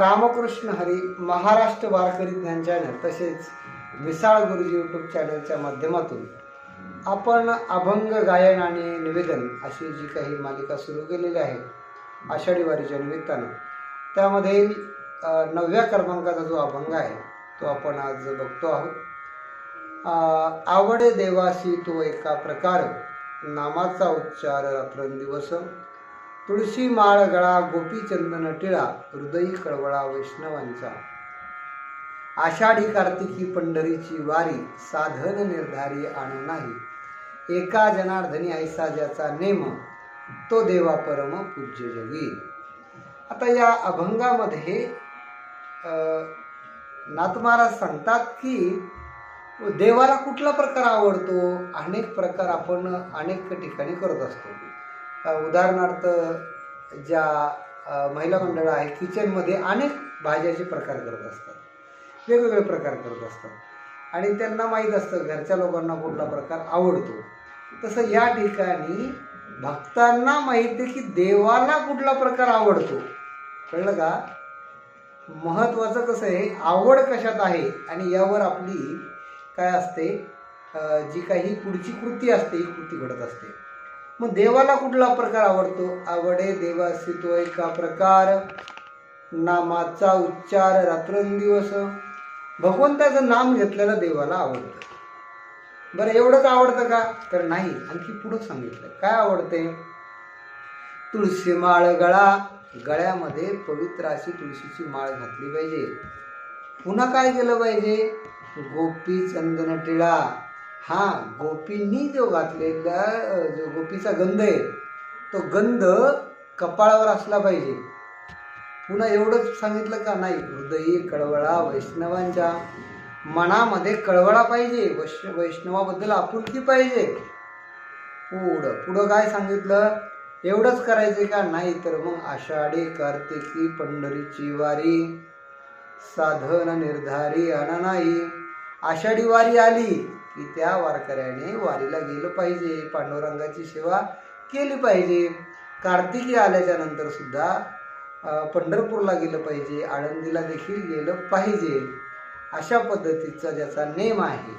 रामकृष्ण हरी महाराष्ट्र वारकरी ज्ञान चॅनल तसेच विसाळ गुरुजी यूट्यूब चॅनलच्या माध्यमातून आपण अभंग गायन आणि निवेदन अशी जी काही मालिका सुरू केलेली आहे आषाढी वारीच्या निमित्तानं त्यामध्ये नवव्या क्रमांकाचा जो अभंग आहे तो आपण आज बघतो आहोत. आवडे देवासी तो एका प्रकार नामाचा उच्चार रात्रंदिवस तुळशी माळ गळा गोपीचंदन टिळा हृदयी कळवळा वैष्णवांचा. आषाढी कार्तिकी पंढरीची वारी साधन निर्धारी आणू नाही. एका जनार्दनी ऐसा ज्याचा नेम तो देवा परम पूज्य जगी आता या अभंगामध्ये नातमारा सांगतात की देवाला कुठला प्रकार आवडतो? अनेक प्रकार आपण अनेक ठिकाणी करत असतो. उदाहरणार्थ ज्या महिला मंडळ आहे किचनमध्ये अनेक भाज्याचे प्रकार करत असतात. वेगवेगळे प्रकार करत असतात. आणि त्यांना माहीत असतं घरच्या लोकांना कुठला प्रकार आवडतो. तसं या ठिकाणी भक्तांना माहिती आहे की देवाला कुठला प्रकार आवडतो. कळलं का? महत्त्वाचं कसं आहे आवड कशात आहे? आणि यावर आपली काय असते? जी काही पुढची कृती असते ही कृती घडत असते. मग देवाला कुठला प्रकार आवडतो? आवडे देवासी तो एका प्रकार. नामाचा उच्चार रात्रंदिवस. भगवंताचं नाम घेतलेलं देवाला आवडतं. बरं एवढंच आवडतं का? तर नाही. आणखी पुढं सांगितलं. काय आवडते? तुळशी माळ गळा. गळ्यामध्ये पवित्र अशी तुळशीची माळ घातली पाहिजे. पुन्हा काय केलं पाहिजे? गोपी चंदन टिळा. हा गोपींनी जो घातलेला जो गोपीचा गंध आहे तो गंध कपाळावर असला पाहिजे. पुन्हा एवढंच सांगितलं का नाही? हृदयी कळवळा वैष्णवांच्या मनामध्ये कळवळा पाहिजे. वैष्ण वैष्णवाबद्दल आपुलकी पाहिजे. पुढं पुढं काय सांगितलं? एवढंच करायचे का? नाही तर मग आषाढी कार्तिकी पंढरीची वारी साधन निर्धारी अन नाही आषाढी वारी आली की त्या वारकऱ्याने वारीला गेलं पाहिजे पांडुरंगाची सेवा केली पाहिजे. कार्तिकी आल्याच्यानंतर सुद्धा पंढरपूरला गेलं पाहिजे आळंदीला देखील गेलं पाहिजे. अशा पद्धतीचा ज्याचा नेम आहे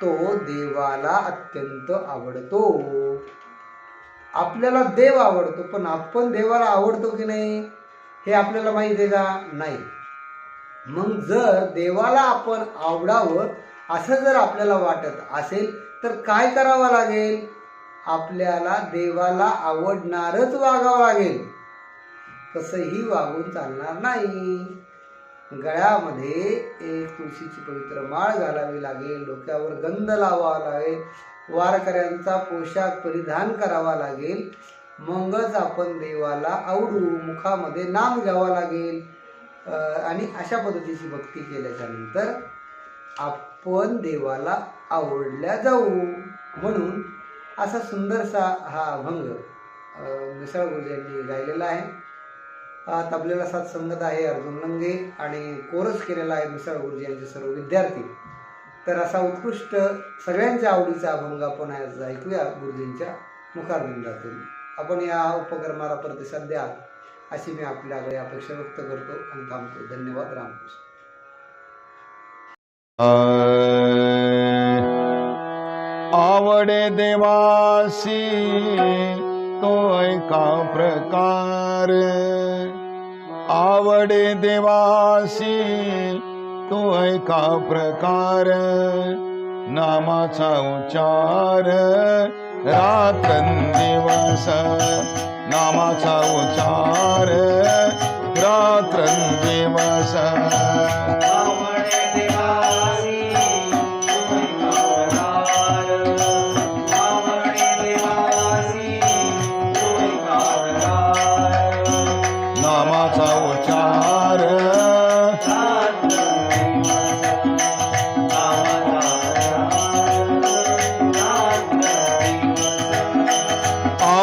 तो देवाला अत्यंत आवडतो. आपल्याला देव आवडतो पण आपण देवाला आवडतो की नाही हे आपल्याला माहिती आहे का? नाही. मग जर देवाला आपण आवडावं असं जर आपल्याला वाटत असेल तर काय करावं लागेल? आपल्याला देवाला आवडणारच वागावं लागेल. कसंही वागून चालणार नाही. गळ्यामध्ये एक तुळशीची पवित्र माळ घालावी लागेल डोक्यावर गंध लावावा लागेल वारकऱ्यांचा पोशाख परिधान करावा लागेल. मगच आपण देवाला आवडू मुखामध्ये नाम घ्यावा लागेल. आणि अशा पद्धतीची भक्ती केल्याच्यानंतर आपण देवाला आवडल्या जाऊ. म्हणून असा सुंदरसा हा अभंग मिसळ गुरुजींनी गायलेला आहे. तबलेला साथ संगत आहे अर्जुन लंगे आणि कोरस केलेला आहे मिसळ गुरुजी यांचे सर्व विद्यार्थी. तर असा उत्कृष्ट सगळ्यांच्या आवडीचा अभंग आपण आज ऐकूया गुरुजींच्या मुखारविंदातून. आपण या उपक्रमाला प्रतिसाद द्या. अशी मी आपल्याकडे अपेक्षा व्यक्त करतो आणि थांबतो. धन्यवाद रामकृष्ण. आवडे देवासी तो एका प्रकार? आवडे देवासी तो एका प्रकार? नामाचा उच्चार रातन दिवस नामाचा उचार रात्र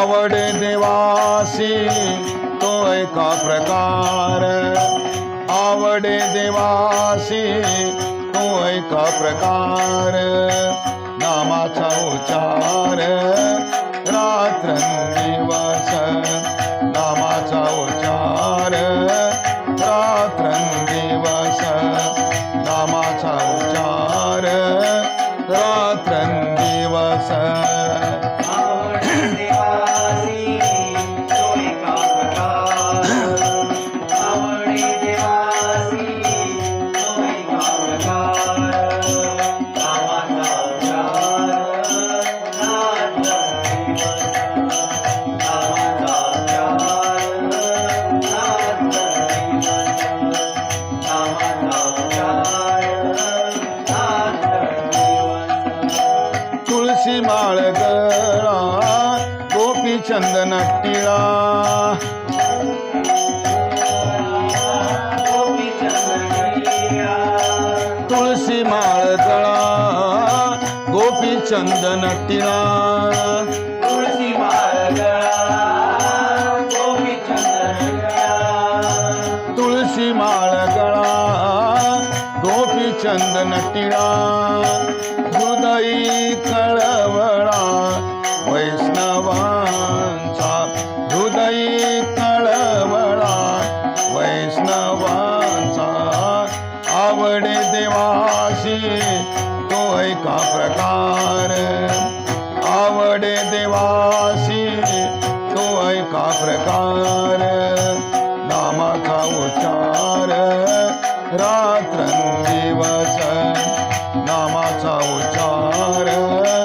आवड देवासी तो एका प्रकार. आवड देवासी तो एका प्रकार. नामाचा उच्चार चंदन टिळा तुळशी माळ तळा गोपी चंदन टिळा तुळशी माळ गळा गोपी चंदन टिळा हृदयी कळवळा वैष्णवांचा आवडे देवाशी तो ऐका प्रकार? आवडे देवाशी तो ऐका प्रकार? नामाचा उच्चार रात्रंदिवस नामाचा उच्चार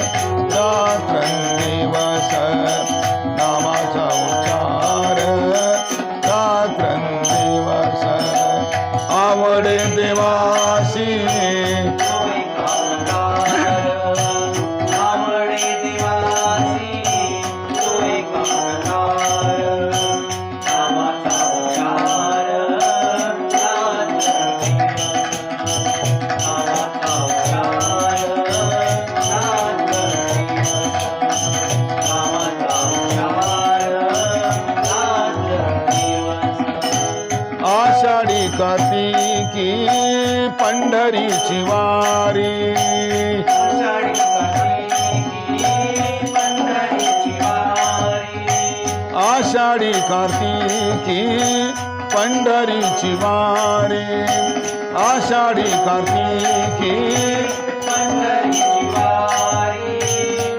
आषाढी कार्तिकी पंढरीची वारी. आषाढी कार्तिकी पंढरीची वारी. आषाढी कार्तिकी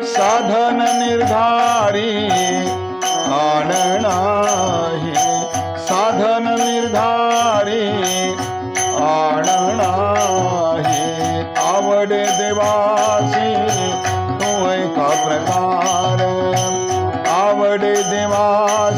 साधन निर्धारी. आणणाही साधन निर्धारी आणणाही आवडे देवासी तो ऐका प्रकार. आवडे देवाशी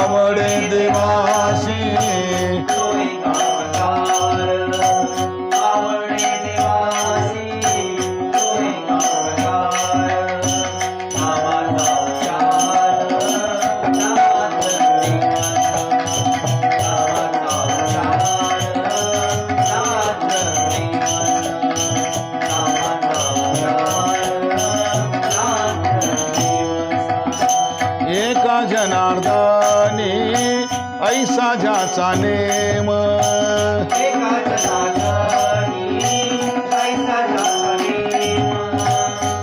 आवडे देवाशी ऐसा ज्याचा नेम।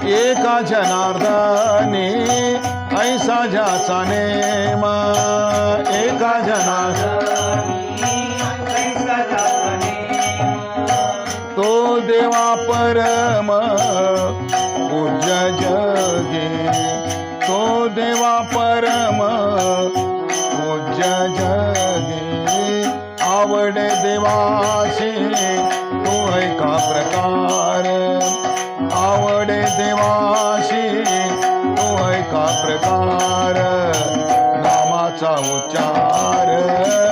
एका जनार्दने ऐसा ज्याचा नेम। एका जनार्द तो देवा परम पूज्य जगे। तो देवा परम पूज्य जगे आवडे देवाशी तो का प्रकार? आवडे देवाशी तो का प्रकार? नामाचा उच्चार